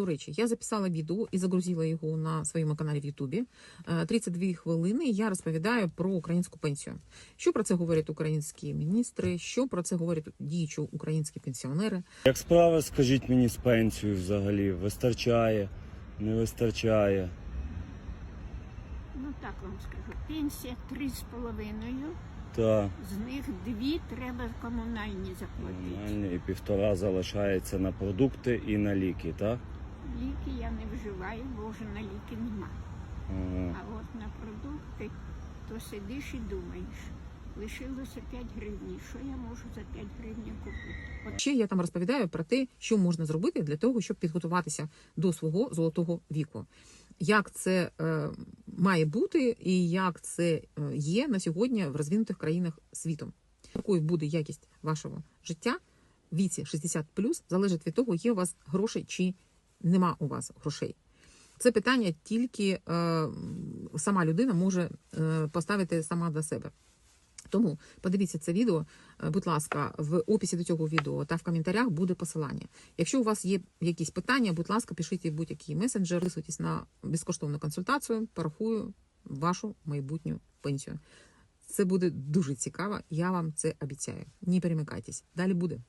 До речі, я записала відео і загрузила його на своєму каналі в Ютубі. Е, 32 хвилини. Я розповідаю про українську пенсію. Що про це говорять українські міністри? Що про це говорять діючі українські пенсіонери? Як справи, скажіть мені з пенсією взагалі? Вистачає, не вистачає. Ну так вам скажу. Пенсія три з половиною, Та з них дві треба комунальні заплатити. нормально, і півтора залишається на продукти і на ліки, так? Ліки я не вживаю, бо вже на ліки нема. А от на продукти то сидиш і думаєш. Лишилося 5 гривень. Що я можу за 5 гривень купити? От Ще я там розповідаю про те, що можна зробити для того, щоб підготуватися до свого золотого віку. Як це е, має бути, і як це е, є на сьогодні в розвинутих країнах світу. Якою буде якість вашого життя в віці 60 залежить від того, є у вас грошей чи нема у вас грошей. Це питання тільки е, сама людина може е, поставити сама для себе. Тому подивіться це відео, е, будь ласка, в описі до цього відео та в коментарях буде посилання. Якщо у вас є якісь питання, будь ласка, пишіть в будь-який месенджер, записуйтесь на безкоштовну консультацію, порахую вашу майбутню пенсію. Це буде дуже цікаво, я вам це обіцяю. Не перемикайтесь. Далі буде.